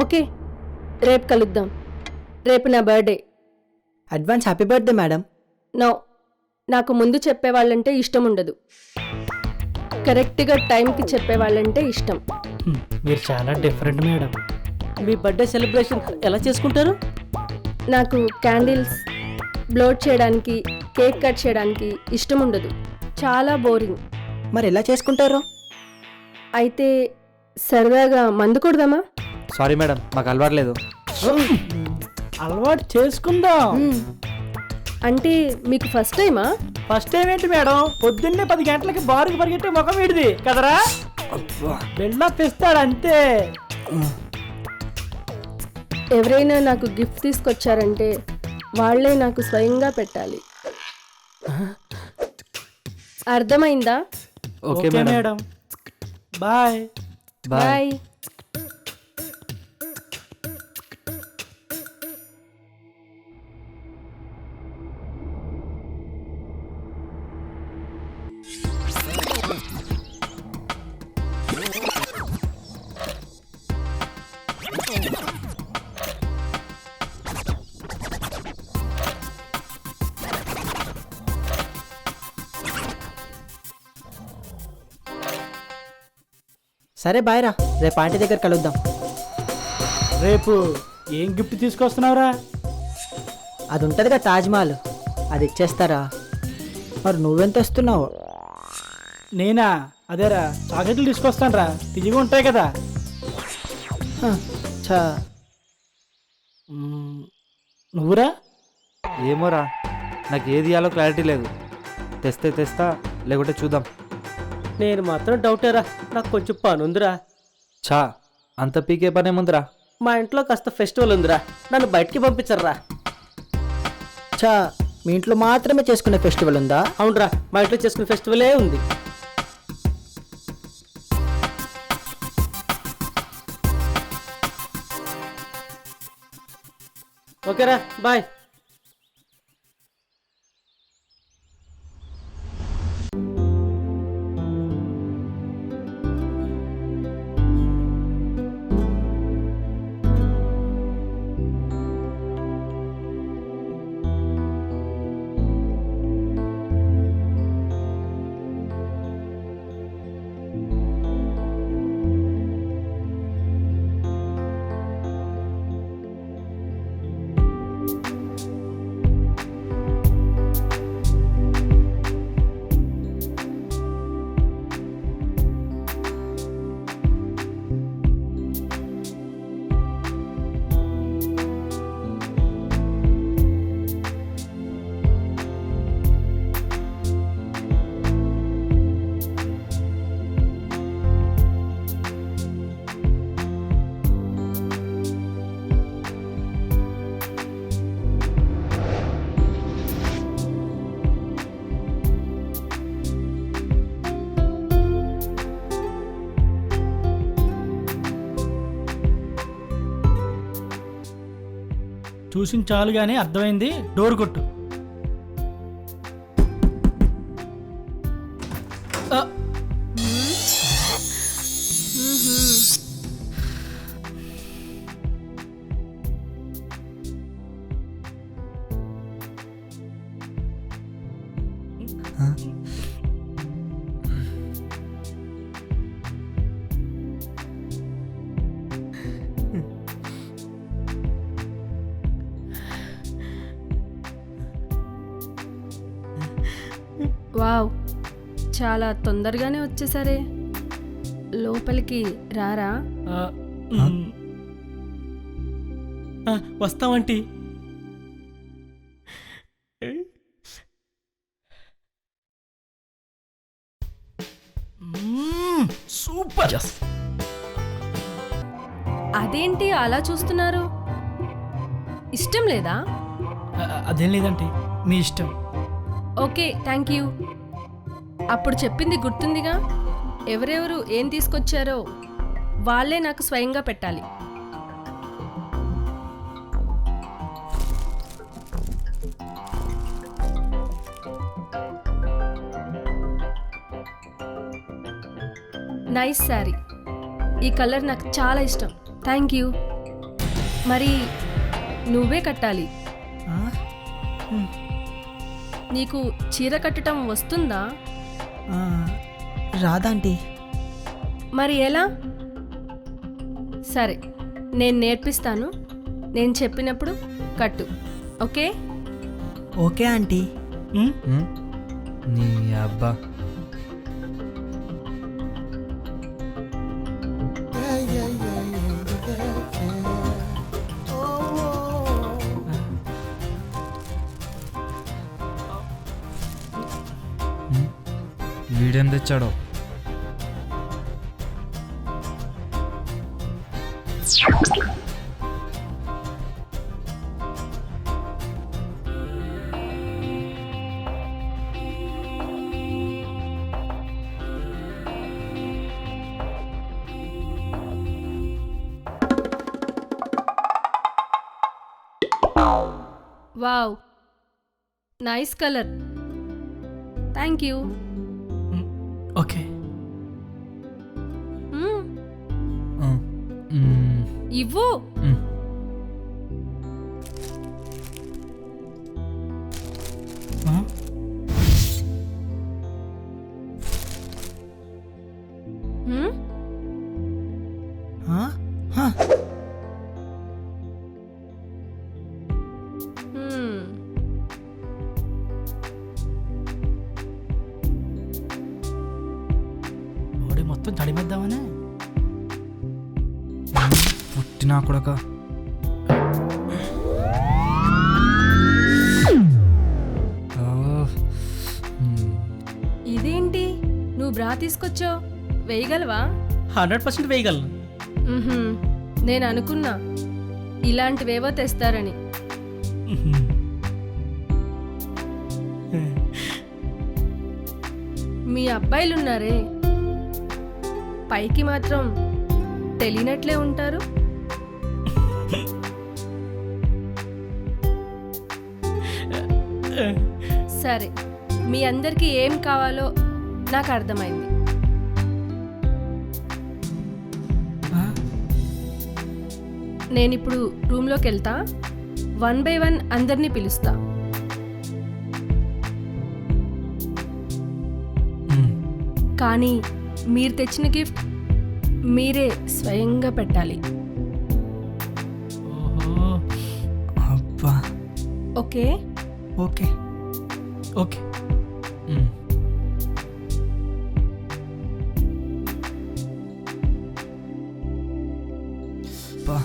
Okay రేపు కలుద్దాం. రేపు నా birthday. Advance happy birthday madam. No నాకు ముందు చెప్పేవాళ్ళంటే ఇష్టం ఉండదు. కరెక్ట్గా టైంకి చెప్పేవాళ్ళంటే ఇష్టం. మీరు చాలా డిఫరెంట్ మేడం. మీ బర్త్డే సెలబ్రేషన్ ఎలా చేసుకుంటారు? నాకు క్యాండిల్స్ బ్లోడ్ చేయడానికి కేక్ కట్ చేయడానికి ఇష్టం ఉండదు. చాలా బోరింగ్. మరి ఎలా చేసుకుంటారు? అయితే సరదాగా మందు కొడదామా? సారీ మేడం మాకు అలవాట్లేదు అలవాటు చేసుకుందాం. అంటే మీకు ఫస్ట్ టైమా ఫస్ట్ టైం ఏంటి మేడం పొద్దున్నే పది గంటలకి బారుకి పరిగెట్టే ముఖం వీడిది. కదరా? బిల్డప్ ఇస్తాడు అంతే. ఎవరైనా నాకు గిఫ్ట్ తీసుకొచ్చారంటే వాళ్ళే నాకు స్వయంగా పెట్టాలి. అర్థమైందా? ఓకే మేడం బాయ్ బాయ్ సరే బాయ్ రా. రేపు ఆంటీ దగ్గర కలుద్దాం. రేపు ఏం గిఫ్ట్ తీసుకొస్తున్నావురా? అది ఉంటుందిగా తాజ్మహల్ అది ఇచ్చేస్తారా? మరి నువ్వెంత వస్తున్నావు? నేనా? అదేరా చాక్లెట్లు తీసుకొస్తాను రా తిరిగి ఉంటాయి కదా. హ, ఛా. మ్మ్, నువ్వురా? ఏమోరా నాకు ఏది ఇవ్వాలో క్లారిటీ లేదు. తెస్తే తెస్తా లేకుంటే చూద్దాం. నేను మాత్రం డౌటేరా. నాకు కొంచెం పని ఉందిరా చా అంత పీకే పనే ముందురా. మా ఇంట్లో కాస్త ఫెస్టివల్ ఉందిరా. నన్ను బయటికి పంపించర్రా. ఛా మీ ఇంట్లో మాత్రమే చేసుకునే ఫెస్టివల్ ఉందా? అవునరా మా ఇంట్లో చేసుకునే ఫెస్టివలే ఉంది. ఓకేరా బాయ్. చూసిన చాలు కానీ అర్థమైంది. డోర్ కొట్టు. Huh? వావ్ చాలా తొందరగానే వచ్చేసరే. లోపలికి రారా? వస్తామంటీ సూపర్. అదేంటి అలా చూస్తున్నారు? ఇష్టం లేదా? అదేం లేదంటే మీ ఇష్టం. Okay thank you. అప్పుడు చెప్పింది గుర్తుందిగా? ఎవరెవరు ఏం తీసుకొచ్చారో వాళ్ళే నాకు స్వయంగా పెట్టాలి. నైస్ శారీ. ఈ కలర్ నాకు చాలా ఇష్టం. Thank you. మరి నువ్వే కట్టాలి. నీకు చీర కట్టడం వస్తుందా? ఆ, రాదా ఆంటీ. మరి ఎలా? సరే నేను నేర్పిస్తాను. నేను చెప్పినప్పుడు కట్టు. ఓకే? Okay aunty? నీ అబ్బా. వీడేం తెచ్చాడో? Wow. Nice colour. Thank you okay hmm, ah, um, మొత్తం తడిమేద్దామనే? పుట్టినా కొడక. ఇదేంటి? నువ్వు బ్రా తీసుకొచ్చావు? వేయగలవా? హండ్రెడ్ పర్సెంట్ వేయగలను. నేను అనుకున్నా. ఇలాంటివేవో తెస్తారని. మీ అబ్బాయిలున్నారే. పైకి మాత్రం తెలియనట్లే ఉంటారు. సరే మీ అందరికీ ఏం కావాలో నాకు అర్థమైంది. నేను ఇప్పుడు రూమ్లోకి వెళ్తా వన్ బై వన్ అందరినీ పిలుస్తా. కానీ మీరు తెచ్చిన గిఫ్ట్ మీరే స్వయంగా పెట్టాలి. ఓహో అబ్బా. ఓకే? ఓకే. ఓకే. అబ్బా.